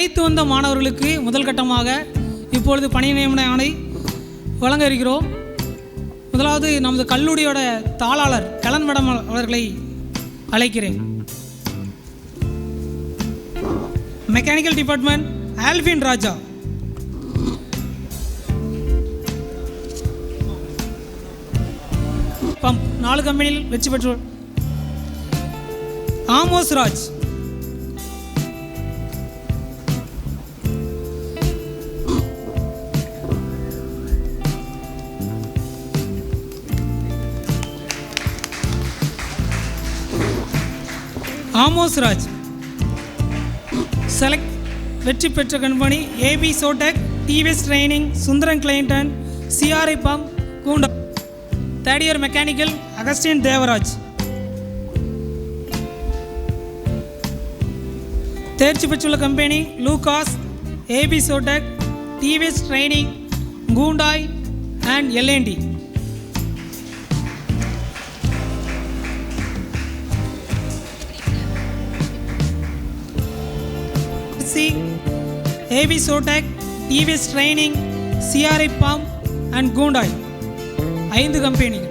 அழைத்து வந்த மாணவர்களுக்கு முதல் கட்டமாக இப்பொழுது பணி நியமன ஆணை வழங்க இருக்கிறோம். முதலாவது நமது கல்லூரியோட தாளாளர் கலன் மேடம் அவர்களை அழைக்கிறேன். Mechanical department Albin Raja pump நாலு கம்பெனியில் வெற்றி பெற்று Amos Raj Amos Raj. Select வெற்றி பெற்ற company AB Sotec TVS training Sundaram Clayton CRI pump Hyundai third year mechanical Augustin Devaraj தேர்ச்சி பெற்றுள்ள company Lucas AB Sotec TVS training Hyundai and L and T C AB Sotec TVS training CRI pump and Hyundai ஐந்து கம்பெனிகள்.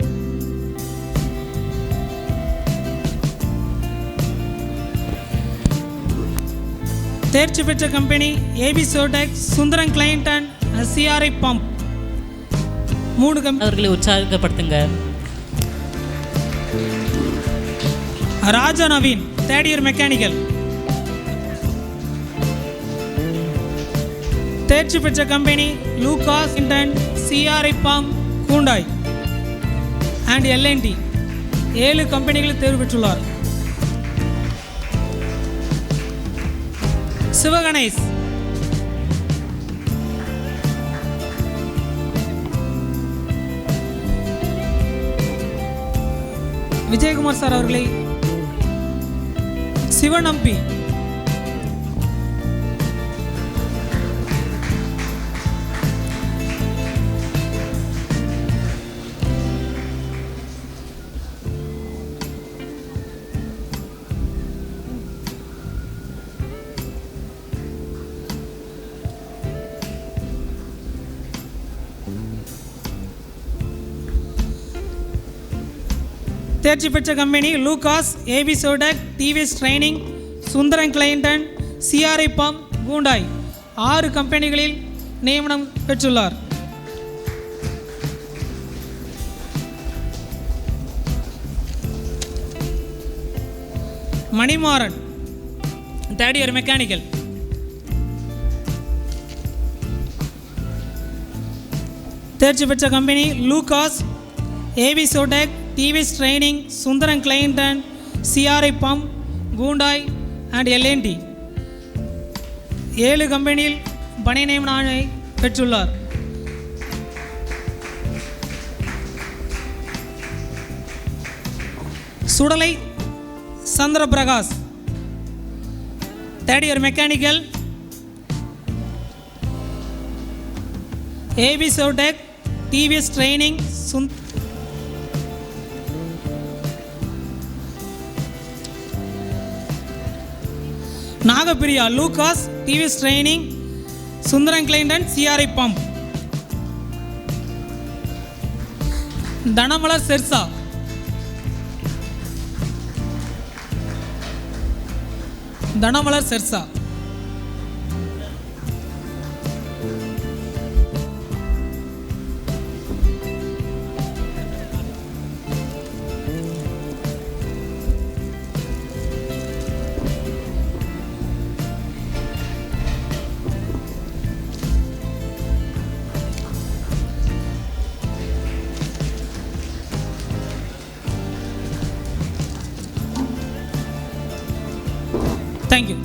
தேர்ச்சி பெற்ற company AB Sotec Sundaram Clayton and CRI pump மூணு company அவர்களை உற்சாகப்படுத்துங்க. Raja Naveen third year mechanical தேர்ச்சி பெற்ற company Lucas intent CRI pump Hyundai and L and T ஏழு கம்பெனிகளில் தேர்வு பெற்றுள்ளார். சிவகணேஷ். விஜயகுமார் சார் அவர்களை சிவநம்பி. தேர்ச்சி பெற்ற company Lucas AB Sotec TVS training Sundaram Clayton CRI pump Hyundai ஆறு கம்பெனிகளில் நியமனம் பெற்றுள்ளார். Manimaran third year mechanical. தேர்ச்சி பெற்ற company Lucas AV Sotec TVS training Sundaram Clayton CRI pump Hyundai and L and T ஏழு கம்பெனியில் பணி நியமன பெற்றுள்ளார். Sudalai Chandra Prakash third year mechanical AB Sotec TVS training சுந்த் Nagapriya Lucas TVS training Sundaram Clayton CRI pump. Dhanamalar Sher Shah. Dhanamalar Sher Shah. Thank you